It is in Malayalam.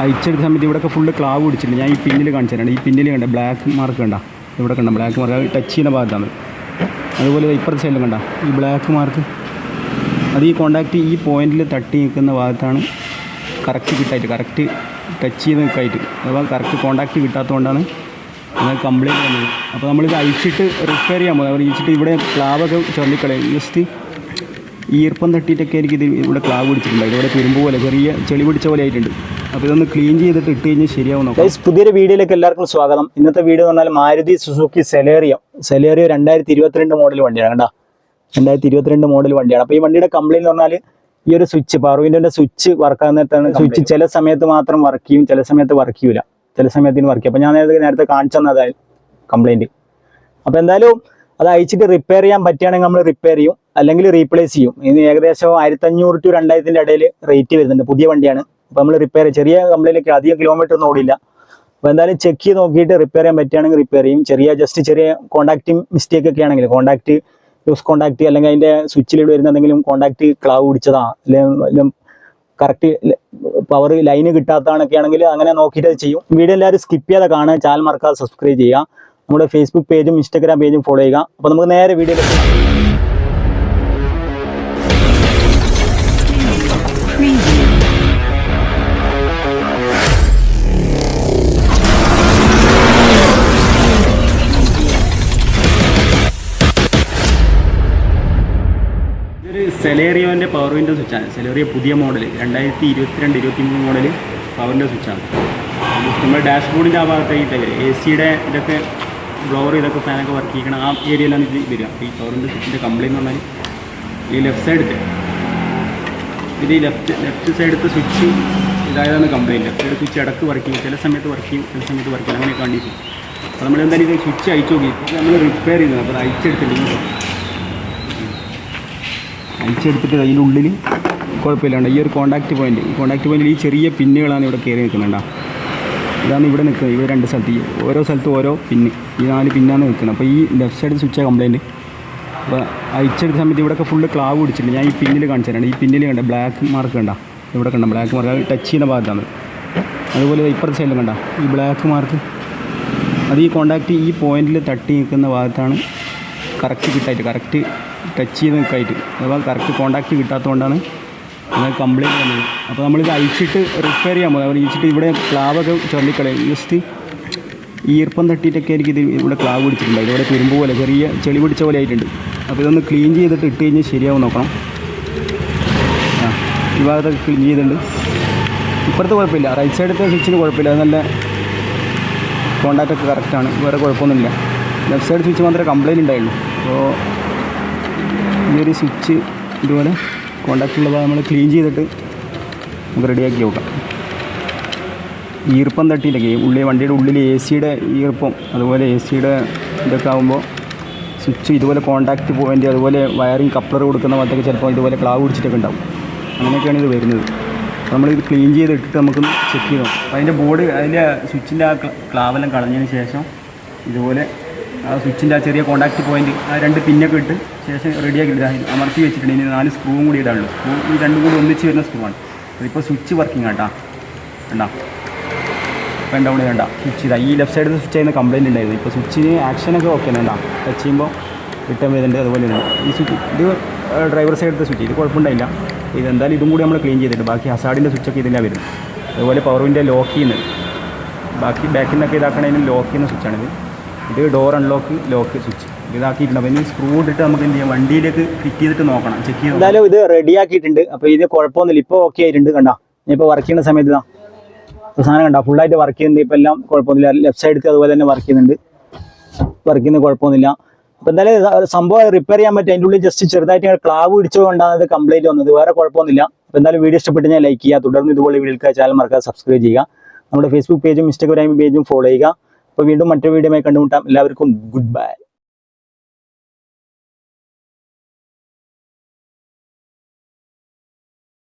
അയച്ചെടുത്ത സമയത്ത് ഇവിടെയൊക്കെ ഫുള്ള് ക്ലാവ് പിടിച്ചിട്ടുണ്ട്. ഞാൻ ഈ പിന്നിൽ കാണിച്ചു തരാം ഈ പിന്നിൽ കണ്ട ബ്ലാക്ക് മാർക്ക് കണ്ട. ഇവിടെ കണ്ട ബ്ലാക്ക് മാർക്ക് ടച്ച് ചെയ്യുന്ന ഭാഗത്താണ്. അതുപോലെ ഇപ്പുറത്തെ സൈഡിലും കണ്ട. ഈ ബ്ലാക്ക് മാർക്ക് അത് ഈ കോണ്ടാക്റ്റ് ഈ പോയിന്റിൽ തട്ടി നിൽക്കുന്ന ഭാഗത്താണ് കറക്റ്റ് കിട്ടായിട്ട്. കറക്റ്റ് ടച്ച് ചെയ്ത് നിൽക്കായിട്ട്. അപ്പോൾ കറക്റ്റ് കോണ്ടാക്റ്റ് കിട്ടാത്തതുകൊണ്ടാണ് അങ്ങനെ കംപ്ലയിന്റ് വന്നത് അപ്പോൾ നമ്മളിത് അഴിച്ചിട്ട് റിപ്പയർ ചെയ്യാൻ പോകുന്നത്. അയച്ചിട്ട് ഇവിടെ ക്ലാവൊക്കെ ചൊല്ലിക്കളയും ജസ്റ്റ് ഈർപ്പം തട്ടിയിട്ടൊക്കെ എനിക്ക് ഇത് ഇവിടെ ക്ലാവ് പിടിച്ചിട്ടുണ്ട്. ഇവിടെ തുരുമ്പ് പോലെ ചെറിയ ചെളി പിടിച്ച പോലെ ആയിട്ടുണ്ട്. അപ്പോൾ ഇതൊന്ന് ക്ലീൻ ചെയ്തിട്ട് ഇട്ട് കഴിഞ്ഞാൽ ശരിയാവും ഗൈസ് പുതിയൊരു വീഡിയോയിലേക്ക് എല്ലാവർക്കും സ്വാഗതം. ഇന്നത്തെ വീഡിയോ എന്ന് പറഞ്ഞാൽ മാരുതി സുസുക്കി സെലേറിയോ. സെലേറിയോ രണ്ടായിരത്തി ഇരുപത്തിരണ്ട് മോഡൽ വണ്ടിയാണ് കേട്ടോ രണ്ടായിരത്തി ഇരുപത്തിരണ്ട് മോഡൽ വണ്ടിയാണ്. അപ്പോൾ ഈ വണ്ടിയുടെ കംപ്ലൈന്റ് എന്ന് പറഞ്ഞാൽ ഈ ഒരു സ്വിച്ച് പവർ സ്വിച്ച് വർക്ക് ആകുന്നിടത്താണ് സ്വിച്ച് ചില സമയത്ത് മാത്രം വർക്ക് ചെയ്യും ചില സമയത്ത് വർക്ക് ചെയ്യൂല. ചില സമയത്തിന് വർക്ക് ചെയ്യും. അപ്പോൾ ഞാൻ നേരത്തെ നേരത്തെ കാണിച്ചു തന്നതായി കംപ്ലൈന്റ് അപ്പോൾ എന്തായാലും അത് അയച്ചിട്ട് റിപ്പയർ ചെയ്യാൻ പറ്റുകയാണെങ്കിൽ നമ്മൾ റിപ്പയർ ചെയ്യും. അല്ലെങ്കിൽ റീപ്ലേസ് ചെയ്യും. ഇനി ഏകദേശം ആയിരത്തഞ്ഞൂറ് ടു രണ്ടായിരത്തിന്റെ ഇടയിൽ റേറ്റ് വരുന്നുണ്ട്. പുതിയ വണ്ടിയാണ്. അപ്പോൾ നമ്മൾ റിപ്പയർ ചെറിയ കമ്പനിയിലേക്ക് അധികം കിലോമീറ്റർ ഒന്നും ഓടില്ല. അപ്പോൾ എന്തായാലും ചെക്ക് ചെയ്ത് നോക്കിയിട്ട് റിപ്പയർ ചെയ്യാൻ പറ്റുകയാണെങ്കിൽ റിപ്പയർ ചെയ്യും. ചെറിയ ജസ്റ്റ് ചെറിയ കോൺടാക്റ്റ് മിസ്റ്റേക്ക് ഒക്കെ ആണെങ്കിൽ കോൺടാക്റ്റ് ലൂസ് കോൺടാക്റ്റ് അല്ലെങ്കിൽ അതിന്റെ സ്വിച്ചിൽ വരുന്ന എന്തെങ്കിലും കോൺടാക്റ്റ് ക്ലാവ് പിടിച്ചതാ. അല്ലെങ്കിൽ കറക്റ്റ് പവർ ലൈന് കിട്ടാത്തതാണൊക്കെ ആണെങ്കിൽ അങ്ങനെ നോക്കിയിട്ട് ചെയ്യും. വീഡിയോ എല്ലാവരും സ്കിപ്പ് ചെയ്യാതെ കാണുക. ചാനൽ മറക്കാതെ സബ്സ്ക്രൈബ് ചെയ്യുക. നമ്മുടെ ഫേസ്ബുക്ക് പേജും ഇൻസ്റ്റാഗ്രാം പേജും ഫോളോ ചെയ്യുക. അപ്പോൾ നമുക്ക് നേരെ വീഡിയോ സെലേറിയോന്റെ പവർ വിൻഡോ സ്വിച്ചാണ് സെലേറിയോ പുതിയ മോഡൽ രണ്ടായിരത്തി ഇരുപത്തിരണ്ട് ഇരുപത്തി മൂന്ന് മോഡൽ പവറിന്റെ സ്വിച്ചാണ് നമ്മുടെ ഡാഷ്ബോർഡിന്റെ ആ ഭാഗത്തേക്ക് എ സിയുടെ ഇതൊക്കെ ബ്ലോവർ ഇതൊക്കെ ഫാനൊക്കെ വർക്ക് ചെയ്യണം ആ ഏരിയയിലാണ് ഇത് വരിക. ഈ ചോറിന്റെ സ്വിച്ചിന്റെ കംപ്ലൈന്റ് എന്ന് പറഞ്ഞാൽ ഈ ലെഫ്റ്റ് സൈഡത്തെ ഇത് ഈ ലെഫ്റ്റ് ലെഫ്റ്റ് സൈഡത്തെ സ്വിച്ച് ഇതായതാണ് കംപ്ലൈന്റ് ലെഫ്റ്റ് സൈഡ് സ്വിച്ച് ഇടയ്ക്ക് വർക്ക് ചെയ്യും. ചില സമയത്ത് വർക്ക് ചെയ്യും ചില സമയത്ത് വർക്ക് ചെയ്യും അങ്ങനെ കണ്ടീഷൻ അപ്പോൾ നമ്മൾ എന്തായാലും ഇത് സ്വിച്ച് അയച്ചു നോക്കി. നമ്മൾ റിപ്പയർ ചെയ്യുന്നത് അപ്പോൾ അത് അയച്ചെടുത്തില്ലെങ്കിൽ അയച്ചെടുത്തിട്ട് അതിന്റെ ഉള്ളിൽ കുഴപ്പമില്ലാണ്ട് ഈ ഒരു കോൺടാക്റ്റ് പോയിന്റ് ഈ കോൺടാക്റ്റ് പോയിന്റിൽ ഈ ചെറിയ പിന്നുകളാണ് ഇവിടെ കയറി നിൽക്കുന്നുണ്ടാ ഇതാണ് ഇവിടെ നിൽക്കുന്നത്. ഇവിടെ രണ്ട് സ്ഥലത്ത്. ഈ ഓരോ സ്ഥലത്തും ഓരോ പിന്ന്. ഈ നാല് പിന്നാണ് നിൽക്കുന്നത്. അപ്പോൾ ഈ ലെഫ്റ്റ് സൈഡ് സ്വിച്ചാണ് കംപ്ലയിന്റ് അപ്പോൾ അയച്ചെടുത്ത സമയത്ത് ഇവിടെയൊക്കെ ഫുള്ള് ക്ലാവ് പിടിച്ചിട്ടുണ്ട്. ഞാൻ ഈ പിന്നിൽ കാണിച്ചു തരാം. ഈ പിന്നിൽ കണ്ട? ബ്ലാക്ക് മാർക്ക് കണ്ട? ഇവിടെ കണ്ട? ബ്ലാക്ക് മാർക്ക് അത് ടച്ച് ചെയ്യുന്ന ഭാഗത്താണ്. അതുപോലെ ഇപ്പുറത്തെ സൈഡിലും കണ്ട? ഈ ബ്ലാക്ക് മാർക്ക് അത് ഈ കോണ്ടാക്റ്റ് ഈ പോയിന്റിൽ തട്ടി നിൽക്കുന്ന ഭാഗത്താണ് കറക്റ്റ് കിട്ടായിട്ട്. കറക്റ്റ് ടച്ച് ചെയ്ത് നിൽക്കായിട്ട്. അഥവാ കറക്റ്റ് കോണ്ടാക്റ്റ് കിട്ടാത്തതുകൊണ്ടാണ് അങ്ങനെ കംപ്ലൈന്റ് വന്നത് അപ്പോൾ നമ്മളിത് അഴിച്ചിട്ട് റിപ്പയർ ചെയ്യാൻ അവർ അയച്ചിട്ട് ഇവിടെ ക്ലാവൊക്കെ ചൊല്ലിക്കളയും ജസ്റ്റ് ഈർപ്പം തട്ടിയിട്ടൊക്കെ എനിക്ക് ഇത് ഇവിടെ ക്ലാവ് പിടിച്ചിട്ടുണ്ട്. ഇവിടെ തുരുമ്പ് പോലെ ചെറിയ ചെളി പിടിച്ച പോലെ ആയിട്ടുണ്ട്. അപ്പോൾ ഇതൊന്ന് ക്ലീൻ ചെയ്തിട്ട് ഇട്ട് കഴിഞ്ഞാൽ ശരിയാവും നോക്കണം. ആ ഈ ഭാഗത്തൊക്കെ ക്ലീൻ ചെയ്തിട്ടുണ്ട്. ഇപ്പുറത്ത് കുഴപ്പമില്ല. റൈറ്റ് സൈഡത്തെ സ്വിച്ചിന് കുഴപ്പമില്ല. അത് നല്ല കോണ്ടാക്റ്റൊക്കെ കറക്റ്റാണ് വേറെ കുഴപ്പമൊന്നുമില്ല. ലെഫ്റ്റ് സൈഡ് സ്വിച്ച് മാത്രമേ കംപ്ലൈന്റ് ഉണ്ടായുള്ളൂ. അപ്പോൾ ഈ ഒരു സ്വിച്ച് ഇതുപോലെ കോണ്ടാക്റ്റ് ഉള്ള ഭാഗം നമ്മൾ ക്ലീൻ ചെയ്തിട്ട് നമുക്ക് റെഡിയാക്കി നോക്കാം ഈർപ്പം തട്ടിയിട്ടൊക്കെ ഉള്ളി വണ്ടിയുടെ ഉള്ളിൽ എ സിയുടെ ഈർപ്പം അതുപോലെ എ സിയുടെ ഇതൊക്കെ ആകുമ്പോൾ സ്വിച്ച് ഇതുപോലെ കോണ്ടാക്ട് പോയിന്റ് അതുപോലെ വയറിങ് കപ്ലർ കൊടുക്കുന്ന ഭാഗത്തൊക്കെ ചിലപ്പോൾ ഇതുപോലെ ക്ലാവ് പിടിച്ചിട്ടൊക്കെ ഉണ്ടാവും. അങ്ങനെയൊക്കെയാണ് ഇത് വരുന്നത്. നമ്മൾ ഇത് ക്ലീൻ ചെയ്തിട്ടിട്ട് നമുക്ക് ചെക്ക് ചെയ്യണം അതിന്റെ ബോർഡ് അതിന്റെ സ്വിച്ചിന്റെ ആ ക്ല- ക്ലാവെല്ലാം കളഞ്ഞതിന് ശേഷം ഇതുപോലെ ആ സ്വിച്ചിന്റെ ആ ചെറിയ കോണ്ടാക്റ്റ് പോയിന്റ് ആ രണ്ട് പിന്നൊക്കെ ഇട്ട് ശേഷം റെഡിയാക്കി ഇടാം അമർത്തി വെച്ചിട്ടുണ്ട്. ഇനി നാല് സ്ക്രൂവും കൂടി ഇടാനുള്ളൂ. സ്ക്രൂ ഈ രണ്ടും കൂടി ഒന്നിച്ച് വരുന്ന സ്ക്രൂ ആണ്. അതിപ്പോൾ സ്വിച്ച് വർക്കിംഗ് ആട്ടാ വേണ്ട ഇപ്പം ഡൗൺ വേണ്ട സ്വിച്ച് ഇതാ ഈ ലെഫ്റ്റ് സൈഡിൽ നിന്ന് സ്വിച്ച് ചെയ്യുന്ന കംപ്ലയിന്റ് ഉണ്ടായിരുന്നു. ഇപ്പോൾ സ്വിച്ചിന് ആക്ഷനൊക്കെ ഓക്കെ വേണ്ട ടച്ച് ചെയ്യുമ്പോൾ റിട്ടേൺ വരുന്നുണ്ട്. അതുപോലെ ഉണ്ട് ഈ സ്വിച്ച് ഇത് ഡ്രൈവർ സൈഡിലത്തെ സ്വിച്ച് ഇത് കുഴപ്പമുണ്ടായില്ല. ഇത് എന്തായാലും ഇതും കൂടി നമ്മൾ ക്ലീൻ ചെയ്തിട്ട് ബാക്കി ഹസാഡിന്റെ സ്വിച്ചൊക്കെ ഇതിനാണ് വരുന്നത്. അതുപോലെ പവറിന്റെ ലോക്ക് ചെയ്യുന്നത്. ബാക്കി ബാക്കിൽ നിന്നൊക്കെ ഇതാക്കണതിന് ലോക്ക് ചെയ്യുന്ന സ്വിച്ചാണിത് ഇത് ഡോർ അൺലോക്ക് ലോക്ക് സ്വിച്ച് ഇതാക്കിയിട്ടുണ്ട്. അപ്പോൾ ഇനി സ്ക്രൂ ഇട്ടിട്ട് നമുക്ക് എന്ത് ചെയ്യാം? വണ്ടിയിലേക്ക് ഫിറ്റ് ചെയ്തിട്ട് നോക്കണം. ചെക്ക് ചെയ്യാം. എന്തായാലും ഇത് റെഡി ആക്കിയിട്ടുണ്ട്. അപ്പോൾ ഇത് കുഴപ്പമൊന്നുമില്ല. ഇപ്പോൾ ഓക്കെ ആയിട്ടുണ്ട് കണ്ടാ? ഇപ്പോൾ വർക്ക് ചെയ്യുന്ന സമയത്ത് ഇതാ. ഇപ്പോൾ സാധനം കണ്ടാ? ഫുള്ളായിട്ട് വർക്ക് ചെയ്യുന്നുണ്ട്. ഇപ്പോൾ എല്ലാം കുഴപ്പമൊന്നുമില്ല. ലെഫ്റ്റ് സൈഡിൽ അതുപോലെ തന്നെ വർക്ക് ചെയ്യുന്നുണ്ട്. വർക്ക് ചെയ്യുന്നത് കുഴപ്പമൊന്നുമില്ല. അപ്പോൾ എന്തായാലും സംഭവം റിപ്പയർ ചെയ്യാൻ പറ്റും. അതിന്റെ ഉള്ളിൽ ജസ്റ്റ് ചെറുതായിട്ട് ക്ലാവ് പിടിച്ചുകൊണ്ടാണ് ഇത് കംപ്ലൈന്റ് വന്നത്. വേറെ കുഴപ്പമൊന്നുമില്ല. അപ്പോൾ എന്തായാലും വീഡിയോ ഇഷ്ടപ്പെട്ട് ഞാൻ ലൈക്ക് ചെയ്യുക. തുടർന്ന് ഇതുപോലെ വീഡിയോ ചാനൽ മറക്കാതെ സബ്സ്ക്രൈബ് ചെയ്യുക. നമ്മുടെ ഫേസ്ബുക്ക് പേജും ഇൻസ്റ്റാഗ്രാം പേജും ഫോളോ ചെയ്യുക. അപ്പോൾ വീണ്ടും മറ്റൊരു വീഡിയോ കണ്ടുമുട്ടാം. എല്ലാവർക്കും ഗുഡ് ബൈ